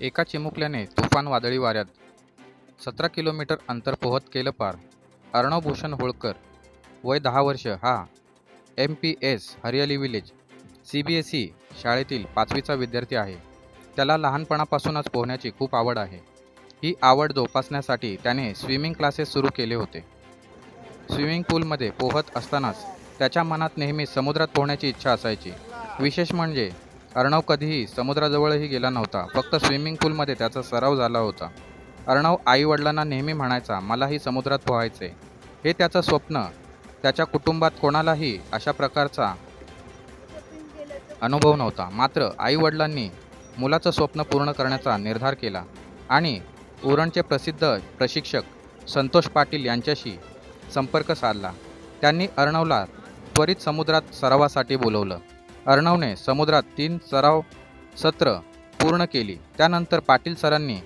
एका चिमुकल्याने तुफान वादळी वाऱ्यात सतरा किलोमीटर अंतर पोहत केलं पार. अर्णव भूषण होळकर वय दहा वर्ष हा. M P S Hariyali village C B S E शाळेतील पाचवीचा विद्यार्थी आहे. त्याला लहानपणापासूनच पोहण्याची खूप आवड आहे. ही आवड जोपासण्यासाठी त्याने स्विमिंग क्लासेस सुरू केले होते. स्विमिंग पूलमध्ये पोहत असतानाच त्याच्या मनात नेहमी समुद्रात पोहण्याची इच्छा असायची. विशेष म्हणजे अर्णव कधीही समुद्राजवळही गेला नव्हता. फक्त स्विमिंग पूलमध्ये त्याचा सराव झाला होता. अर्णव आईवडिलांना नेहमी म्हणायचा मलाही समुद्रात पोहायचे हे त्याचं स्वप्न. त्याच्या कुटुंबात कोणालाही अशा प्रकारचा अनुभव नव्हता. मात्र आईवडिलांनी मुलाचं स्वप्न पूर्ण करण्याचा निर्धार केला आणि उरणचे प्रसिद्ध प्रशिक्षक संतोष पाटील यांच्याशी संपर्क साधला. त्यांनी अर्णवला त्वरित समुद्रात सरावासाठी बोलवलं. अर्णवने समुद्रात तीन सराव सत्र पूर्ण केली. त्यानंतर पाटील सरांनी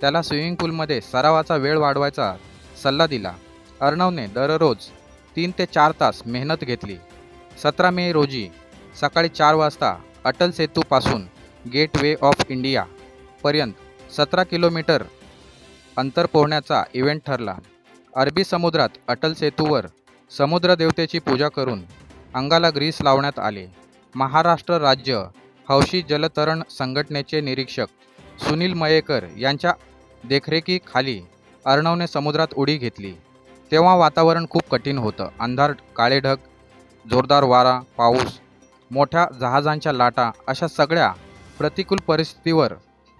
त्याला स्विमिंग पूलमध्ये सरावाचा वेळ वाढवायचा सल्ला दिला. अर्णवने दररोज तीन ते चार तास मेहनत घेतली. सतरा मे रोजी सकाळी चार वाजता अटल सेतूपासून गेट वे ऑफ इंडियापर्यंत सतरा किलोमीटर अंतर पोहण्याचा इव्हेंट ठरला. अरबी समुद्रात अटल सेतूवर समुद्रदेवतेची पूजा करून अंगाला ग्रीस लावण्यात आले. महाराष्ट्र राज्य हौशी जलतरण संघटनेचे निरीक्षक सुनील मयेकर यांच्या देखरेखीखाली अर्णवने समुद्रात उडी घेतली. तेव्हा वातावरण खूप कठीण होतं. अंधार काळे ढग जोरदार वारा पाऊस मोठ्या जहाजांच्या लाटा अशा सगळ्या प्रतिकूल परिस्थितीवर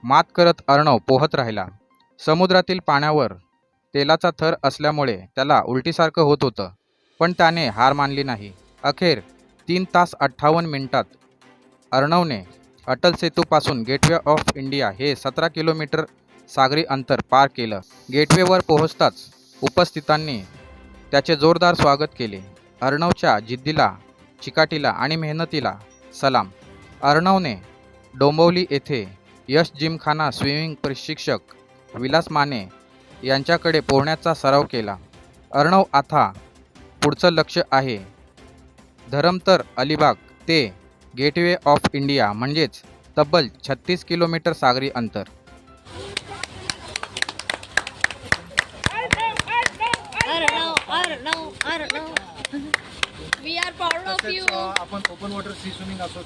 मात करत अर्णव पोहत राहिला. समुद्रातील पाण्यावर तेलाचा थर असल्यामुळे त्याला उलटीसारखं होत होतं पण त्याने हार मानली नाही. अखेर तीन तास अठ्ठावन्न मिनिटात. अर्णवने अटल सेतूपासून गेटवे ऑफ इंडिया हे सतरा किलोमीटर सागरी अंतर पार केलं. गेटवेवर पोहोचताच उपस्थितांनी त्याचे जोरदार स्वागत केले. अर्णवच्या जिद्दीला चिकाटीला आणि मेहनतीला सलाम. अर्णवने डोंबवली येथे यश जिमखाना स्विमिंग प्रशिक्षक विलास माने यांच्याकडे पोहण्याचा सराव केला. अर्णव आता पुढचं लक्ष आहे. धरमतर अलिबाग ते गेटवे ऑफ इंडिया म्हणजेच तब्बल छत्तीस किलोमीटर सागरी अंतर. आपण ओपन वॉटर सी स्विमिंग असो